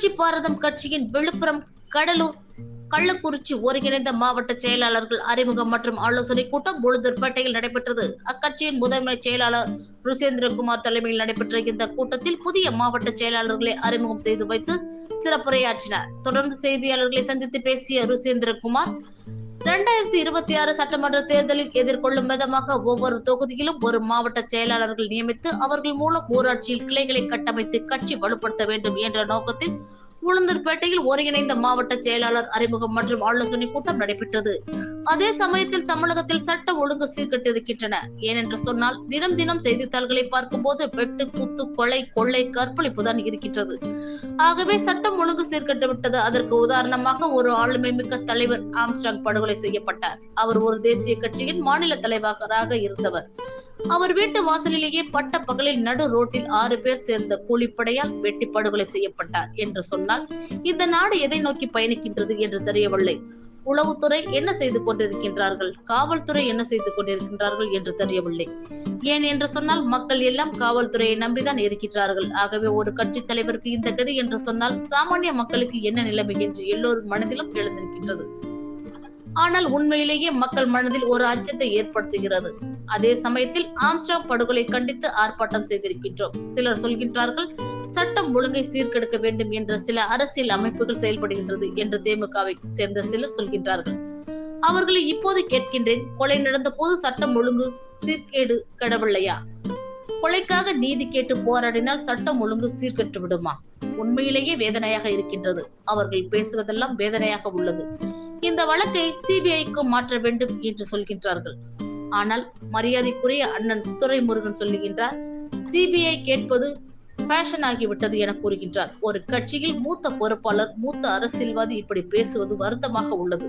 புரட்சி பாரதம் கட்சியின் விழுப்புரம் கடலூர் கள்ளக்குறிச்சி ஒருங்கிணைந்த மாவட்ட செயலாளர்கள் அறிமுகம் மற்றும் ஆலோசனை கூட்டம் உளுந்தூர்பேட்டையில் நடைபெற்றது. அக்கட்சியின் முதன்மை செயலாளர் ருசேந்திரகுமார் தலைமையில் நடைபெற்ற இந்த கூட்டத்தில் புதிய மாவட்ட செயலாளர்களை அறிமுகம் செய்து வைத்து சிறப்புரையாற்றினார். தொடர்ந்து செய்தியாளர்களை சந்தித்து பேசிய ருசேந்திரகுமார் இரண்டாயிரத்தி இருபத்தி ஆறு சட்டமன்ற தேர்தலில் எதிர்கொள்ளும் விதமாக ஒவ்வொரு தொகுதியிலும் ஒரு மாவட்ட செயலாளர்கள் நியமித்து அவர்கள் மூலம் ஊராட்சியில் கிளைகளை கட்டமைத்து கட்சி வலுப்படுத்த வேண்டும் என்ற நோக்கத்தில் உளுந்தூர்பேட்டையில் ஒருங்கிணைந்த மாவட்ட செயலாளர் அறிமுகம் மற்றும் ஆலோசனை கூட்டம் நடைபெற்றது. அதே சமயத்தில் தமிழகத்தில் சட்ட ஒழுங்கு சீர்கட்டிருக்கின்றன. ஏனென்று சொன்னால் தினம் தினம் செய்தித்தாள்களை பார்க்கும்போது வெட்டு குத்து கொலை கொள்ளை கற்பழிப்பு தான் இருக்கின்றது. ஆகவே சட்டம் ஒழுங்கு சீர்கெட்டு விட்டது. அதற்கு உதாரணமாக ஒரு ஆளுமை மிக்க தலைவர் ஆம்ஸ்டாங் படுகொலை செய்யப்பட்டார். அவர் ஒரு தேசிய கட்சியின் மாநில தலைவராக இருந்தவர். அவர் வீட்டு வாசலிலேயே பட்ட பகலில் நடு ரோட்டில் ஆறு பேர் சேர்ந்த கூலிப்படையால் வெட்டி படுகொலை செய்யப்பட்டார் என்று சொன்னால் இந்த நாடு எதை நோக்கி பயணிக்கின்றது என்று தெரியவில்லை. உளவுத்துறை என்ன செய்து கொண்டிருக்கின்றார்கள்? காவல்துறை என்ன செய்து கொண்டிருக்கின்றார்கள் என்று தெரியவில்லை. ஏன் என்று சொன்னால் மக்கள் எல்லாம் காவல்துறையை நம்பிதான் இருக்கின்றார்கள். ஆகவே ஒரு கட்சி தலைவருக்கு இந்த கதி என்று சொன்னால் சாமானிய மக்களுக்கு என்ன நிலைமை என்று எல்லோரும் மனதிலும் எழுந்திருக்கின்றது. ஆனால் உண்மையிலேயே மக்கள் மனதில் ஒரு அச்சத்தை ஏற்படுத்துகிறது. அதே சமயத்தில் ஆம்ஸ்டாங் படுகொலை கண்டித்து ஆர்ப்பாட்டம் செய்திருக்கின்றோம். சிலர் சொல்கின்றார்கள் சட்டம் ஒழுங்கை சீர்கெடுக்க வேண்டும் என்ற சில அரசியல் அமைப்புகள் செயல்படுகின்றது என்று திமுகவை சேர்ந்த சிலர் சொல்கின்றார்கள். அவர்களை இப்போது கேட்கின்றேன் கொலை நடந்த போது சட்டம் ஒழுங்கு சீர்கேடு கடவில்லையா கொலைக்காக நீதி கேட்டு போராடினால் சட்டம் ஒழுங்கு சீர்கெட்டு விடுமா? உண்மையிலேயே வேதனையாக இருக்கின்றது. அவர்கள் பேசுவதெல்லாம் வேதனையாக உள்ளது. இந்த வழக்கை சிபிஐக்கு மாற்ற வேண்டும் என்று சொல்கின்றார்கள். ஆனால் மரியாதைக்குரிய அண்ணன் துரைமுருகன் சொல்லுகின்றார் சிபிஐ கேட்பது ஃபேஷன் ஆகிவிட்டது என கூறுகின்றார். ஒரு கட்சியில் மூத்த பொறுப்பாளர் மூத்த அரசியல்வாதி இப்படி பேசுவது வருத்தமாக உள்ளது.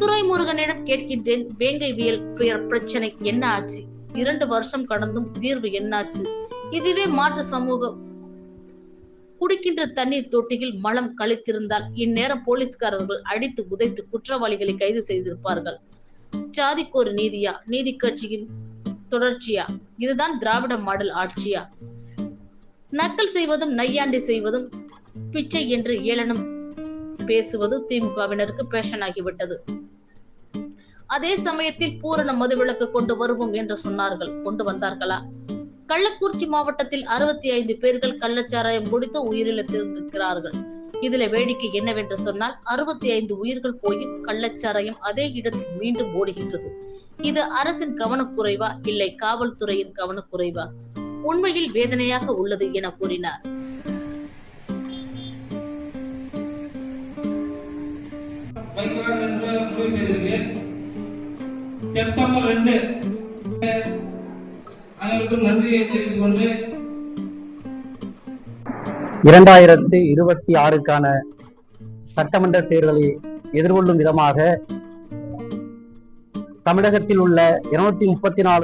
துரைமுருகனிடம் கேட்கின்றேன் வேங்கைவியல் பிரச்சனை என்ன ஆச்சு? இரண்டு வருஷம் கடந்தும் தீர்வு என்னாச்சு இதுவே மாற்று சமூகம். குடிக்கின்ற தண்ணீர் தொட்டியில் மலம் கழித்திருந்தால் இந்நேரம் போலீஸ்காரர்கள் அடித்து உதைத்து குற்றவாளிகளை கைது செய்திருப்பார்கள். ஜாதிக்கு ஒரு நீதியா? நீதி கட்சியின் தொடர்ச்சியா? இதுதான் திராவிட மாடல் ஆட்சியா? நக்கல் செய்வதும் நையாண்டி செய்வதும் பிச்சை என்று ஏளனம் பேசுவது திமுகவினருக்கு பேஷன் ஆகிவிட்டது அதே சமயத்தில் பூரண மதுவிலக்கு கொண்டு வருவோம் என்று சொன்னார்கள். கொண்டு வந்தார்களா? கள்ளக்குறிச்சி மாவட்டத்தில் அறுபத்தி ஐந்து பேர்கள் கள்ளச்சாராயம் குடித்து உயிரிழந்திருக்கிறார்கள். இதுல வேடிக்கை என்னவென்று சொன்னால் அறுபத்தி ஐந்து உயிர்கள் போயும் கள்ளச்சாராயம் அதே இடத்தில் மீண்டும் ஓடுகின்றது. இது அரசின் கவனக்குறைவா? இல்லை காவல்துறையின் கவனக்குறைவா? உண்மையில் வேதனையாக உள்ளது என கூறினார். செப்டம்பர் ரெண்டு. அனைவருக்கும் நன்றியை தெரிவித்துக் கொண்டு இரண்டாயிரத்து இருபத்தி ஆறுக்கான சட்டமன்ற தேர்தலை எதிர்கொள்ளும் விதமாக தமிழகத்தில் உள்ள இருநூத்தி முப்பத்தி நாலு